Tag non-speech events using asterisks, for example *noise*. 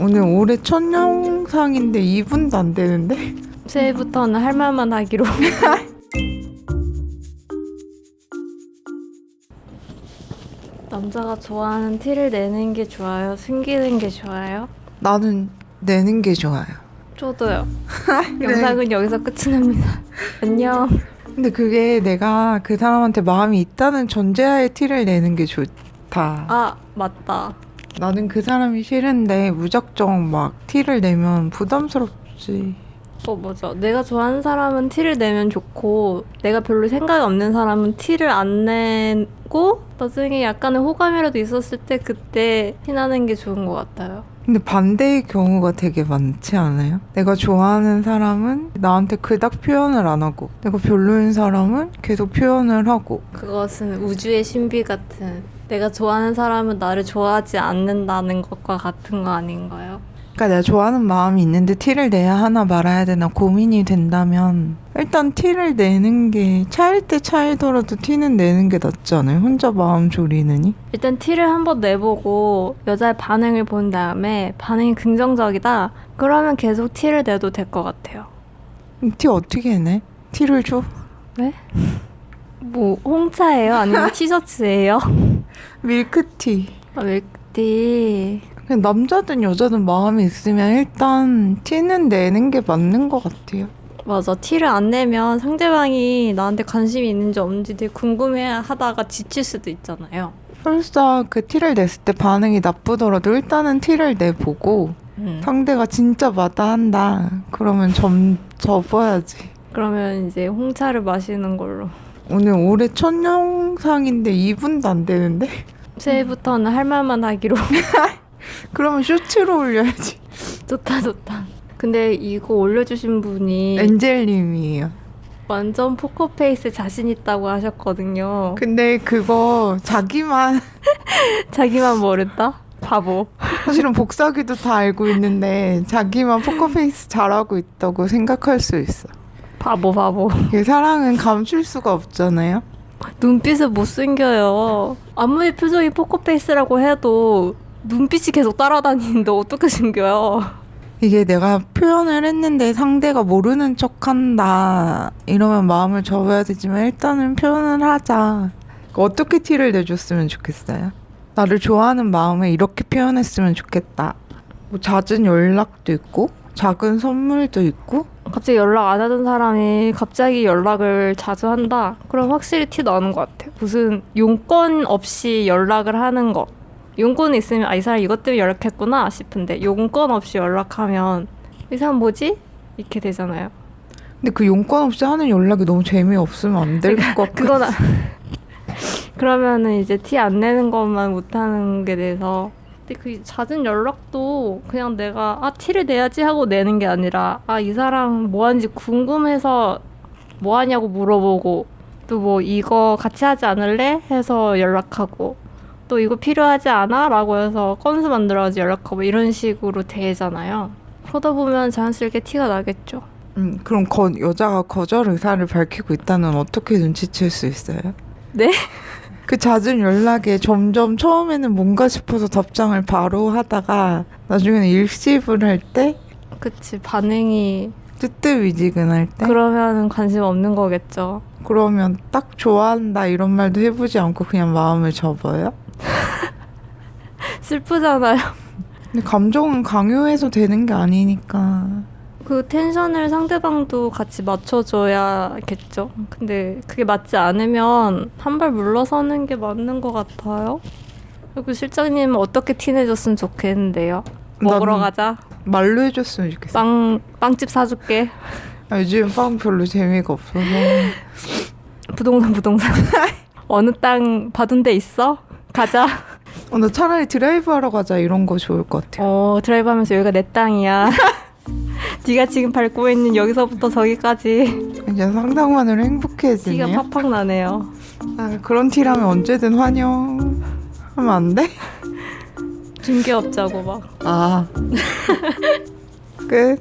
오늘 올해 첫 영상인데 2분도 안 되는데? 새해부터는 할 말만 하기로. *laughs* 남자가 좋아하는 티를 내는 게 좋아요? 숨기는 게 좋아요? 나는 내는 게 좋아요. 저도요. *laughs* 영상은 여기서 끝이 납니다. *laughs* 안녕. 근데 그게 내가 그 사람한테 마음이 있다는 전제하에 티를 내는 게 좋다. 아, 맞다. 나는 그 사람이 싫은데 무작정 막 티를 내면 부담스럽지. 어, 맞아. 내가 좋아하는 사람은 티를 내면 좋고, 내가 별로 생각이 없는 사람은 티를 안 내고, 나중에 약간의 호감이라도 있었을 때 그때 티나는 게 좋은 것 같아요. 근데 반대의 경우가 되게 많지 않아요? 내가 좋아하는 사람은 나한테 그닥 표현을 안 하고, 내가 별로인 사람은 계속 표현을 하고. 그것은 우주의 신비 같은 내가 좋아하는 사람은 나를 좋아하지 않는다는 것과 같은 거 아닌가요? 그러니까 내가 좋아하는 마음이 있는데 티를 내야 하나 말아야 되나 고민이 된다면 일단 티를 내는 게 차일 때 차이더라도 티는 내는 게 낫지 않아요? 혼자 마음 졸이느니? 일단 티를 한번 내보고 여자의 반응을 본 다음에 반응이 긍정적이다? 그러면 계속 티를 내도 될 것 같아요. 음, 티 어떻게 내? 티를 줘? *laughs* 뭐 홍차예요? 아니면 *laughs* 티셔츠예요? 밀크티. 아, 밀크티. 그냥 남자든 여자든 마음이 있으면 일단 티는 내는 게 맞는 것 같아요. 맞아. 티를 안 내면 상대방이 나한테 관심이 있는지 없는지 되게 궁금해 하다가 지칠 수도 있잖아요. 설사 그 티를 냈을 때 반응이 나쁘더라도 일단은 티를 내보고 음. 상대가 진짜 마다한다. 그러면 점 접어야지. 그러면 이제 홍차를 마시는 걸로. 오늘 올해 첫 영상인데 2분도 안 되는데? 새해부터는 할 말만 하기로. *laughs* 그러면 쇼츠로 올려야지. 좋다, 좋다. 근데 이거 올려주신 분이 엔젤님이에요. 완전 포커페이스 자신 있다고 하셨거든요. 근데 그거 자기만 *laughs* 자기만 모른다? 바보. 사실은 복사기도 다 알고 있는데 자기만 포커페이스 잘하고 있다고 생각할 수 있어. 바보, 바보. 이게 사랑은 감출 수가 없잖아요. 눈빛을 못 숨겨요. 아무리 표정이 포커페이스라고 해도 눈빛이 계속 따라다니는데 어떻게 숨겨요? 이게 내가 표현을 했는데 상대가 모르는 척 한다. 이러면 마음을 접어야 되지만 일단은 표현을 하자. 어떻게 티를 내줬으면 좋겠어요? 나를 좋아하는 마음을 이렇게 표현했으면 좋겠다. 뭐 잦은 연락도 있고, 작은 선물도 있고, 갑자기 연락 안 하던 사람이 갑자기 연락을 자주 한다? 그럼 확실히 티 나는 것 같아요. 무슨 용건 없이 연락을 하는 거. 용건이 있으면 아, 이 사람 이것 때문에 연락했구나 싶은데 용건 없이 연락하면 이 사람 뭐지? 이렇게 되잖아요. 근데 그 용건 없이 하는 연락이 너무 재미없으면 안 될 것 같고. 그건 아... 그러면은 이제 티 안 내는 것만 못하는 게 돼서 근데 그 잦은 연락도 그냥 내가 아 티를 내야지 하고 내는 게 아니라 아 이 사람 뭐 하는지 궁금해서 뭐 하냐고 물어보고 또 뭐 이거 같이 하지 않을래 해서 연락하고 또 이거 필요하지 않아? 라고 해서 건수 만들어가지고 연락하고 이런 식으로 되잖아요. 그러다 보면 자연스럽게 티가 나겠죠. 음, 그럼 거, 여자가 거절 의사를 밝히고 있다는 어떻게 눈치챌 수 있어요? 네? 그 잦은 연락에 점점 처음에는 뭔가 싶어서 답장을 바로 하다가 나중에는 일십을 할때 그치 반응이 뜨뜻미지근할 때 그러면은 관심 없는 거겠죠. 그러면 딱 좋아한다 이런 말도 해보지 않고 그냥 마음을 접어요? *laughs* 슬프잖아요. 근데 감정은 강요해서 되는 게 아니니까 그 텐션을 상대방도 같이 맞춰줘야겠죠. 근데 그게 맞지 않으면 한 발 물러서는 게 맞는 것 같아요. 그리고 실장님은 어떻게 티내줬으면 좋겠는데요. 먹으러 가자. 말로 해줬으면 좋겠어 빵 빵집 사줄게. 아, 요즘 빵 별로 재미가 없어서 부동산 부동산. *laughs* 어느 땅 받은 데 있어? 가자. 어, 나 차라리 드라이브 하러 가자 이런 거 좋을 것 같아 어 드라이브 하면서 여기가 내 땅이야. *laughs* 네가 지금 밟고 있는 여기서부터 저기까지 이제 상상만으로 티가 행복해지네요 팍팍 나네요. 아, 그런 티라면 언제든 환영 하면 안 돼? 중개업자고 막. 아 *laughs* 끝